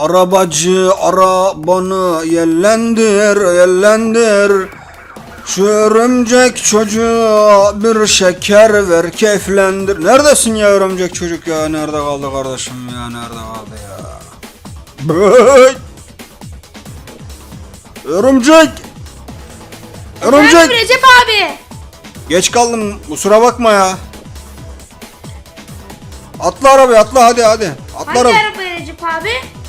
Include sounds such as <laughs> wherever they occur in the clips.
Arabacı arabanı yellendir yellendir. Şu örümcek çocuğa bir şeker ver keyiflendir. Neredesin ya örümcek çocuk ya? Nerede kaldı kardeşim ya? Nerede kaldı ya? Bıy! Örümcek! Örümcek! Recep abi. Geç kaldım kusura bakma ya. Atla arabaya atla hadi hadi. Atla Hangi arabaya. araba Recep abi?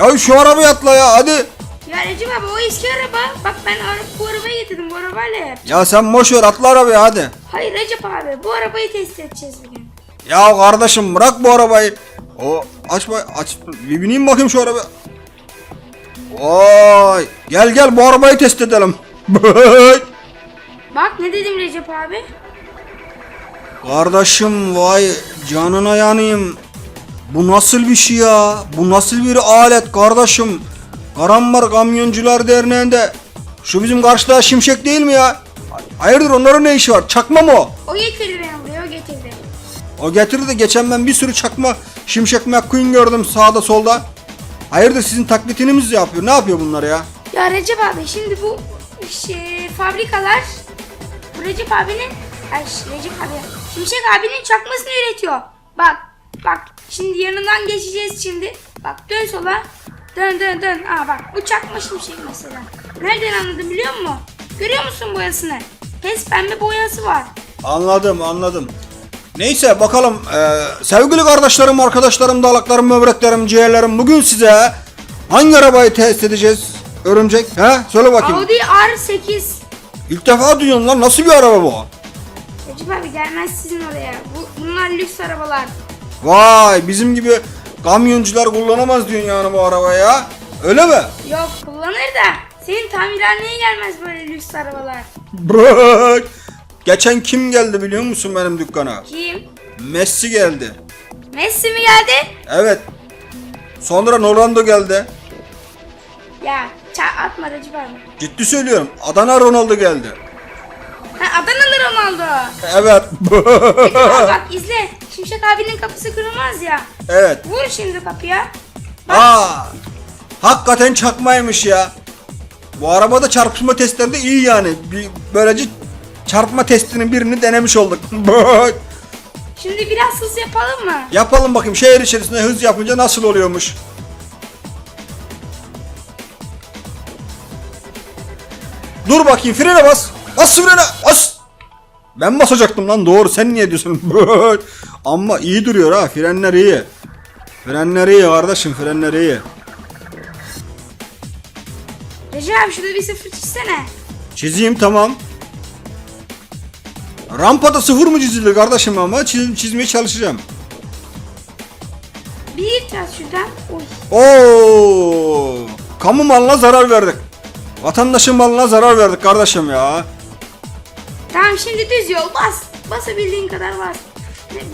Ya şu arabaya atla ya hadi. Ya Recep abi o eski araba. Bak ben ara- bu arabayı getirdim bu arabayla yap. Ya sen boş ver atla arabaya hadi. Hayır Recep abi bu arabayı test edeceğiz bugün. Ya kardeşim bırak bu arabayı. O açma aç bir bineyim bakayım şu arabaya. Vay gel gel bu arabayı test edelim. Bak ne dedim Recep abi? Kardeşim vay canına yanayım. Bu nasıl bir şey ya? Bu nasıl bir alet kardeşim? Karambar Kamyoncular Derneği'nde şu bizim karşıda şimşek değil mi ya? Hayırdır onların ne işi var? Çakma mı o? O getirdi beni buraya o getirdi. O getirdi de geçen ben bir sürü çakma şimşek McQueen gördüm sağda solda. Hayırdır sizin taklitiniz mi yapıyor? Ne yapıyor bunlar ya? Ya Recep abi şimdi bu şey, fabrikalar bu Recep abinin ay Recep abi Şimşek abinin çakmasını üretiyor. Bak bak şimdi yanından geçeceğiz şimdi. Bak dön sola. Dön dön dön. Aa bak bu çakma şimşek mesela. Nereden anladın biliyor musun? Görüyor musun boyasını? Pes pembe boyası var. Anladım anladım. Neyse bakalım Ee, sevgili kardeşlerim, arkadaşlarım, dalaklarım, böbreklerim, ciğerlerim bugün size hangi arabayı test edeceğiz? Örümcek he? Söyle bakayım. Audi R8. İlk defa duyuyorum lan nasıl bir araba bu? Recep abi gelmez sizin oraya. Bu, bunlar lüks arabalar. Vay bizim gibi kamyoncular kullanamaz diyorsun yani bu arabayı ya. Öyle mi? Yok kullanır da senin tamirhaneye gelmez böyle lüks arabalar. Bırak. Geçen kim geldi biliyor musun benim dükkana? Kim? Messi geldi. Messi mi geldi? Evet. Sonra Ronaldo geldi. Ya ça atma abi. Ciddi söylüyorum. Adana Ronaldo geldi. Ha Adanalı Ronaldo. Evet. Bak izle. Şimşek abinin kapısı kırılmaz ya. evet. Vur şimdi kapıya. Aa, hakikaten çakmaymış ya. Bu arabada çarpışma testleri de iyi yani. Bir, böylece çarpma testinin birini denemiş olduk. <laughs> Şimdi biraz hız yapalım mı? Yapalım bakayım şehir içerisinde hız yapınca nasıl oluyormuş. Dur bakayım frene bas. Bas frene bas. Ben basacaktım lan doğru sen niye diyorsun? <laughs> Ama iyi duruyor ha frenler iyi. Frenler iyi kardeşim frenler iyi. Recep abi şurada bir sıfır çizsene. Çizeyim tamam. Rampada sıfır mı çizilir kardeşim ama çiz, çizmeye çalışacağım. Bir biraz şuradan. Oy. Oo! Kamu malına zarar verdik. Vatandaşın malına zarar verdik kardeşim ya. Tamam şimdi düz yol bas. Basabildiğin kadar bas.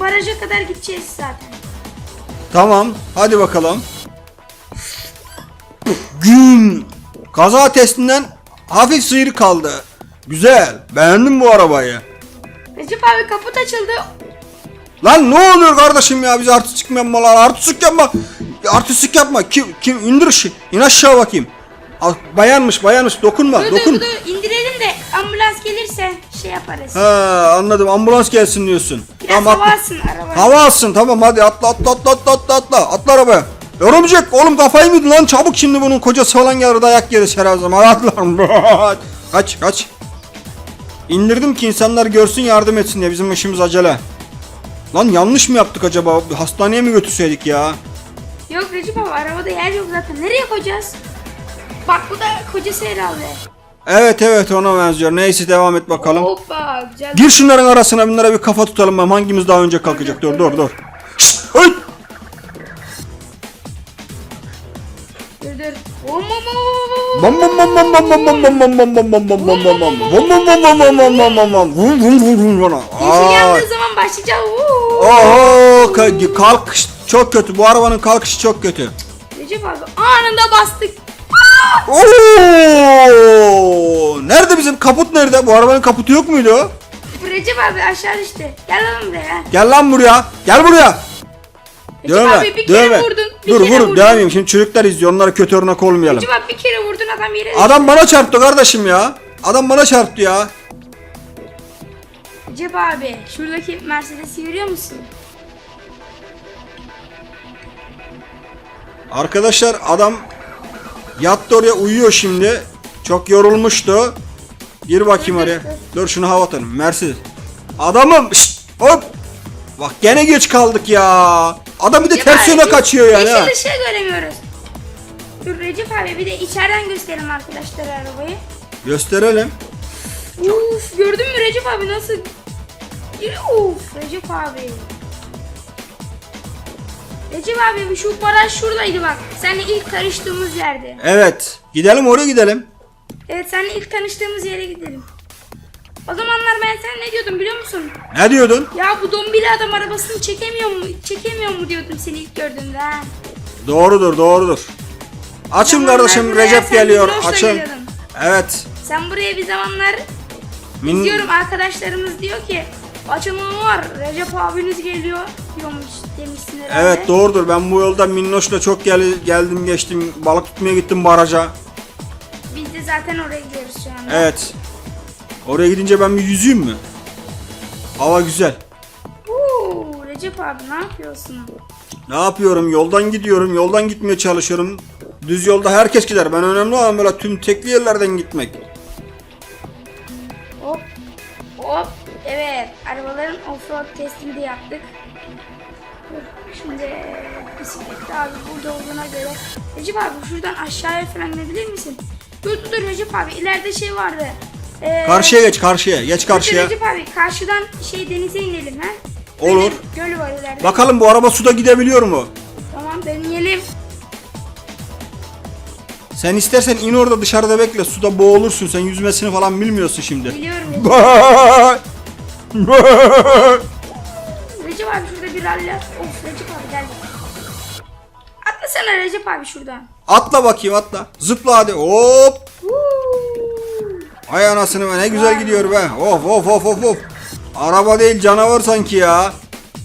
Baraja kadar gideceğiz zaten. Tamam, hadi bakalım. Gün. Kaza testinden hafif sıyır kaldı. Güzel. Beğendim bu arabayı. Recep abi kaput açıldı. Lan ne oluyor kardeşim ya bize artistik yapma lan artistik yapma artistik yapma kim kim indir şu in aşağı bakayım bayanmış bayanmış dokunma Dur dokun dur dur indirelim de ambulans gelirse şey yaparız. ha anladım ambulans gelsin diyorsun Biraz tamam hava alsın araba. hava alsın tamam hadi atla atla atla atla atla atla atla arabaya Örümcek oğlum kafayı mı yedin lan çabuk şimdi bunun kocası falan gelir dayak yeriz her zaman <laughs> atla kaç kaç İndirdim ki insanlar görsün yardım etsin diye bizim işimiz acele Lan yanlış mı yaptık acaba? Hastaneye mi götürseydik ya? Yok Recep abi arabada yer yok zaten. Nereye koyacağız? Bak bu da kocası herhalde. Evet evet ona benziyor. Neyse devam et bakalım. Hoppa güzel. Gir şunların arasına bunlara bir kafa tutalım. bakalım Hangimiz daha önce kalkacak? Dur dur dur. Şşt! Hey! Dur dur. Om, om, om, om, om. Bam bam bam bam bam bam bam bam bam bam bam bam bam bam bam bam. Vum vum vum vum vum vum vum vum vum. Vum vum vum vum vum. Yeşil Aa. yandığı zaman başlayacağız. Uuu. Oho ka- kalkış çok kötü. Bu arabanın kalkışı çok kötü. Recep abi anında bastık. Oo! Nerede bizim kaput nerede? Bu arabanın kaputu yok muydu? Recep abi aşağı düştü. Gel lan buraya. Gel lan buraya. Gel buraya. Recep Dövme. abi bir kere Dövme. vurdun. Bir Dur kere vur vurdun. devam edeyim. Şimdi çocuklar izliyor. Onlara kötü örnek olmayalım. Recep abi bir kere vurdun adam yere düştü. Adam bana çarptı kardeşim ya. Adam bana çarptı ya. Recep abi şuradaki Mercedes'i görüyor musun? Arkadaşlar adam yattı oraya uyuyor şimdi. Çok yorulmuştu. Gir bakayım oraya. Dur şunu hava atalım. Mercedes. Adamım. Şşt, hop. Bak gene geç kaldık ya. Adam bir de ters yöne kaçıyor yani. ha. Yeşil ışığı göremiyoruz. Dur Recep abi bir de içeriden gösterelim arkadaşlar arabayı. Gösterelim. Uf gördün mü Recep abi nasıl? Uf Recep abi. Recep abi şu baraj şuradaydı bak. Seninle ilk tanıştığımız yerde. Evet. Gidelim oraya gidelim. Evet seninle ilk tanıştığımız yere gidelim. O zamanlar ben sana ne diyordum biliyor musun? Ne diyordun? Ya bu dombili adam arabasını çekemiyor mu? Çekemiyor mu diyordum seni ilk gördüğümde ha. Doğrudur doğrudur. Açın Zamanlar kardeşim buraya Recep sen geliyor. Açın. geliyordun. Evet. Sen buraya bir zamanlar Min- diyorum arkadaşlarımız diyor ki açılımı var Recep abiniz geliyor diyormuş demişsin herhalde. Evet doğrudur. Ben bu yolda Minnoş'la çok gel geldim geçtim. Balık tutmaya gittim baraja. Biz de zaten oraya gidiyoruz şu anda. Evet. Oraya gidince ben bir yüzeyim mi? Hava güzel. Oo, Recep abi ne yapıyorsun? Ne yapıyorum? Yoldan gidiyorum. Yoldan gitmeye çalışıyorum. Düz yolda herkes gider. Ben önemli olan böyle tüm tekli yerlerden gitmek. Hop hop evet arabaların offroad testini de yaptık. Şimdi bisiklet abi burada olduğuna göre Recep abi şuradan aşağıya falan inebilir misin? Dur dur Recep abi ileride şey vardı. Ee, Karşıya geç karşıya. Geç karşıya. Recep abi karşıdan şey denize inelim ha. Olur. Böyle Göl var ileride. Bakalım bu araba suda gidebiliyor mu? Tamam deneyelim. Sen istersen in orada dışarıda bekle. Suda boğulursun. Sen yüzmesini falan bilmiyorsun şimdi. Biliyorum <laughs> Recep. Abi şurada bir rally at. Of Recep abi gel. Atlasana Recep abi şuradan. atla bakayım atla. Zıpla hadi. Hop. Ay anasını be ne güzel gidiyor be. Of of of of of. Araba değil canavar sanki ya.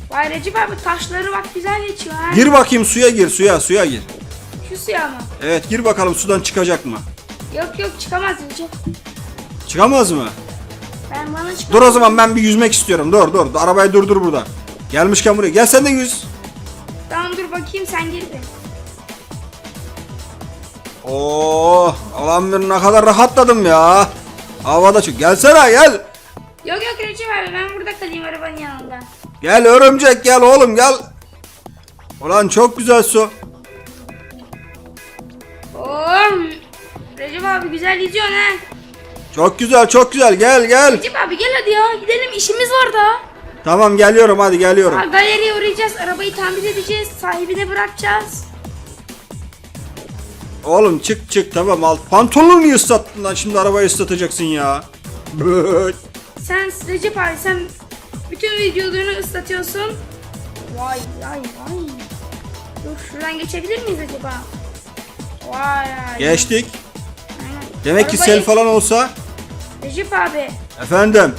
Vay Recep abi taşları bak güzel geçiyor ha. Gir bakayım suya gir suya suya gir. Şu suya mı? Evet gir bakalım sudan çıkacak mı? Yok yok çıkamaz Recep. Çıkamaz mı? Ben bana çıkamaz. Dur o zaman ben bir yüzmek istiyorum. Dur dur arabayı durdur burada. Gelmişken buraya. Gel sen de yüz. Tamam dur bakayım sen gir de. Oo, alan bir ne kadar rahatladım ya. Havada çık. Gelsene gel. Yok yok Recep abi ben burada kalayım arabanın yanında. Gel örümcek gel oğlum gel. Ulan çok güzel su. Oğlum. Recep abi güzel yüzüyorsun ha. Çok güzel çok güzel gel gel. Recep abi gel hadi ya gidelim işimiz var da. Tamam geliyorum hadi geliyorum. Ha, Galeriye uğrayacağız arabayı tamir edeceğiz sahibine bırakacağız. Oğlum çık çık tamam al. Pantolonu niye ıslattın lan şimdi arabayı ıslatacaksın ya. Sen Recep abi sen bütün videolarını ıslatıyorsun. Vay vay vay. Dur şuradan geçebilir miyiz acaba? Vay. Geçtik. Aynen. Demek ki Arabayı- sel falan olsa. Recep abi Efendim.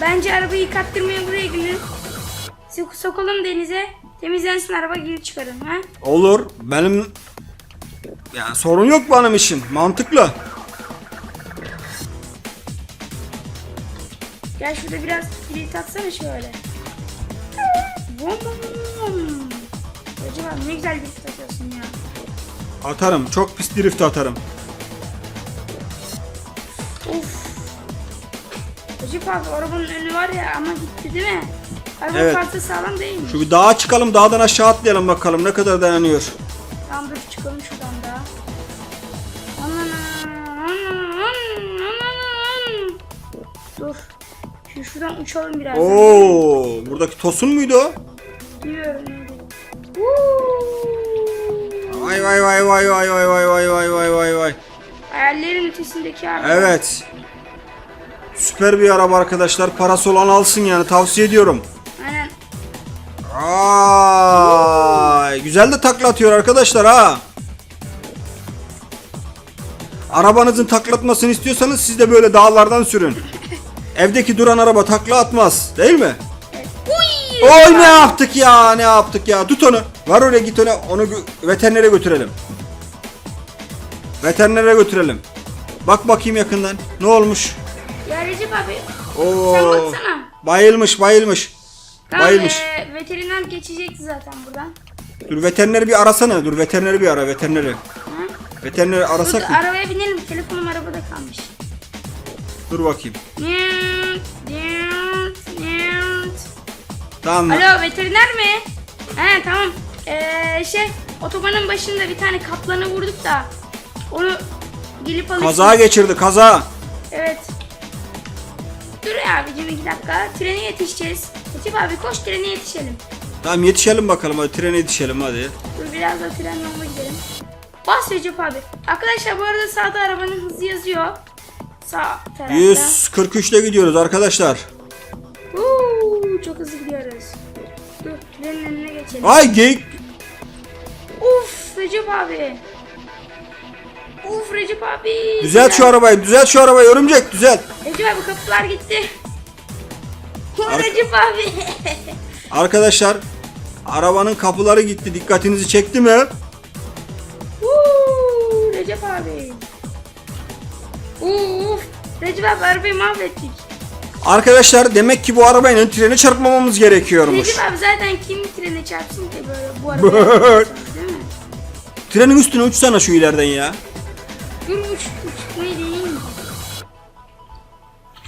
bence arabayı yıkattırmaya buraya gidelim. Sok- Sokalım denize. Temizlensin araba geri çıkarın ha. Olur. Benim yani sorun yok benim işim. Mantıklı. Gel şurada biraz kilit atsana şöyle. Bom bom bom. Recep abi ne güzel bir atıyorsun ya. Atarım. Çok pis drift atarım. Of. Recep abi arabanın önü var ya ama gitti değil mi? Araba Evet. kartı sağlam değil mi? Şu bir dağa çıkalım. Dağdan aşağı atlayalım bakalım ne kadar dayanıyor. Tamam dur çıkalım şuradan da. Dur. Şu şuradan uçalım biraz. Oo, buradaki tosun muydu o? Neydi? Woo! Vay vay vay vay vay vay vay vay vay vay vay vay. Hayallerin ötesindeki araba. Evet. Süper bir araba arkadaşlar. Parası olan alsın yani tavsiye ediyorum. Aynen. Ay, güzel de takla atıyor arkadaşlar ha. Arabanızın taklatmasını istiyorsanız siz de böyle dağlardan sürün. <laughs> Evdeki duran araba takla atmaz, değil mi? Oy ne yaptık ya ne yaptık ya tut onu. Var oraya git onu onu veterinere götürelim. Veterinere götürelim. Bak bakayım yakından. Ne olmuş? Ya Recep abi. Oo. Sen baksana. Bayılmış bayılmış. Tamam Bayılmış. e, veteriner geçecekti zaten buradan. Dur veterineri bir arasana. Dur veterineri bir ara veterineri. Hı? Veterineri Dur, arasak mı? arabaya binelim. Telefonum arabada kalmış. Dur bakayım. Niyet, niyet, niyet. Tamam? Alo veteriner mi? He tamam. Ee, şey otobanın başında bir tane kaplanı vurduk da onu gelip alıp Kaza geçirdi kaza. Evet. Dur abicim iki dakika. Trene yetişeceğiz. Recep abi koş trene yetişelim. Tamam yetişelim bakalım hadi trene yetişelim hadi. Dur biraz da tren yoluna gidelim. Bas Recep abi. Arkadaşlar bu arada sağda arabanın hızı yazıyor. Sağ tarafta. 143'te gidiyoruz arkadaşlar. Uuu, çok hızlı gidiyoruz. Dur trenin önüne geçelim. Ay geyik. Uf Recep abi. Uf Recep abi. Düzelt şu arabayı düzelt şu arabayı örümcek düzelt. Recep abi kapılar gitti. Ar- Recep abi. <laughs> Arkadaşlar arabanın kapıları gitti dikkatinizi çekti mi? Uuu Recep abi. Uf Recep abi arabayı mahvettik. Arkadaşlar demek ki bu arabayla trene çarpmamamız gerekiyormuş. Recep abi zaten kim trene çarpsın ki böyle bu <laughs> arabaya değil mi? Trenin üstüne uçsana şu ileriden ya. Dur uç uç ne diyeyim?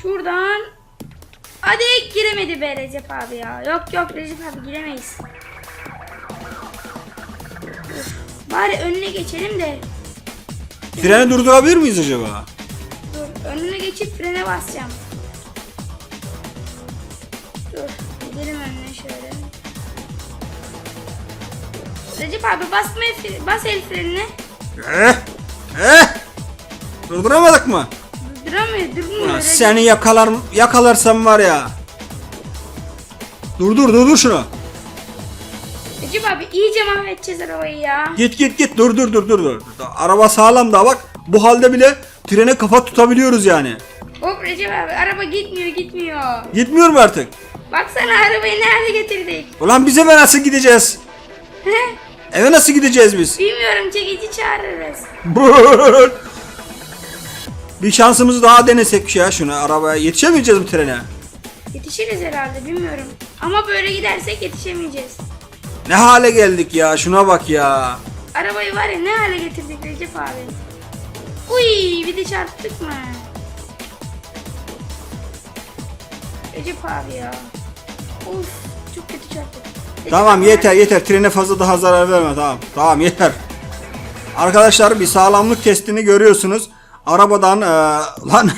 Şuradan. Hadi giremedi be Recep abi ya. Yok yok Recep abi giremeyiz. Bari önüne geçelim de. Treni durdurabilir miyiz acaba? Dur önüne geçip frene basacağım. Dur gidelim önüne şöyle. Recep abi basma el bas el frenine. Eh! Eh! Durduramadık mı? Duramıyor durmuyor. Ulan seni yakalar yakalarsam var ya. Dur dur dur dur şunu. Recep abi iyice mahvedeceğiz arabayı ya. Git git git dur dur dur dur dur. Araba sağlam da bak bu halde bile trene kafa tutabiliyoruz yani. Hop Recep abi araba gitmiyor gitmiyor. Gitmiyor mu artık? Baksana arabayı ne hale getirdik. Ulan bize eve nasıl gideceğiz? Eve nasıl gideceğiz biz? Bilmiyorum çekici çağırırız. Bir şansımızı daha denesek ya şunu arabaya yetişemeyeceğiz mi trene? Yetişiriz herhalde bilmiyorum. Ama böyle gidersek yetişemeyeceğiz. Ne hale geldik ya şuna bak ya. Arabayı var ya ne hale getirdik Recep abi. Uy bir de çarptık mı? Recep abi ya. Of çok kötü çarptık. Recep Tamam abi, yeter yeter trene fazla daha zarar verme tamam tamam yeter. Arkadaşlar bir sağlamlık testini görüyorsunuz. Arabadan eee, lan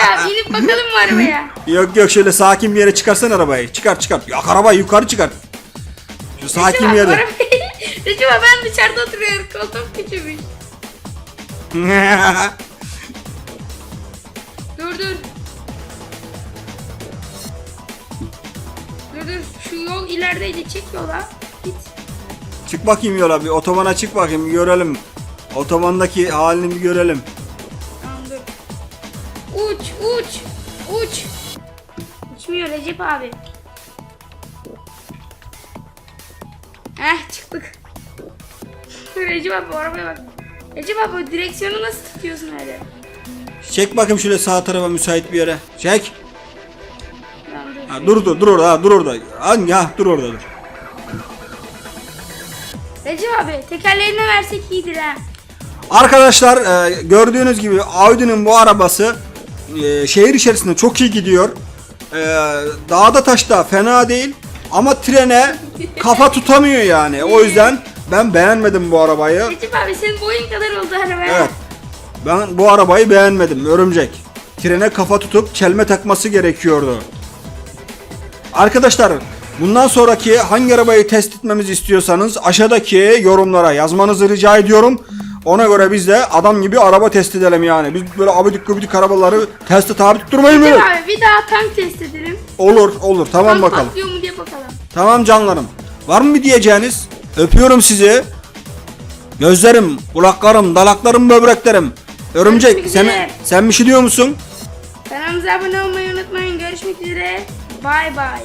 abi inip bakalım mı arabaya? yok yok şöyle sakin bir yere çıkarsan arabayı. Çıkar çıkar. Yak arabayı yukarı çıkar. Şu sakin bir yere. arabayı- <laughs> Recep abi ben dışarıda oturuyorum koltuğum küçülmüş. <laughs> Dur dur. Dur dur şu yol ilerideydi çek yola. Git. çık bakayım yola bir otobana çık bakayım görelim. Otobandaki halini bir görelim. Tamam dur. Uç uç uç. Uçmuyor Recep abi. Heh çıktık. <laughs> Recep abi arabaya bak. Recep abi o direksiyonu nasıl tutuyorsun öyle? Çek bakayım şöyle sağ tarafa müsait bir yere. Çek. Tamam dur. Ha, dur dur dur orada ha, dur orada. An ya dur orada dur. Recep abi tekerleğine versek iyidir ha. Arkadaşlar e, gördüğünüz gibi Audi'nin bu arabası e, şehir içerisinde çok iyi gidiyor. E, dağda taşta fena değil ama trene kafa tutamıyor yani. O yüzden ben beğenmedim bu arabayı. Recep abi senin boyun kadar oldu araba. Evet. Ben bu arabayı beğenmedim. Örümcek. Trene kafa tutup çelme takması gerekiyordu. Arkadaşlar bundan sonraki hangi arabayı test etmemizi istiyorsanız aşağıdaki yorumlara yazmanızı rica ediyorum. Ona göre biz de adam gibi araba test edelim yani. Biz böyle abidik gubidik arabaları teste tabi tutturmayın böyle. abi bir daha tank test edelim. Olur olur tamam Tank bakalım. patlıyor mu diye bakalım. Tamam canlarım. Var mı bir diyeceğiniz? Öpüyorum sizi. Gözlerim, kulaklarım, dalaklarım, böbreklerim. Örümcek Görüşmek sen, üzere. sen bir şey diyor musun? Kanalımıza abone olmayı unutmayın. görüşmek üzere. Bay bay.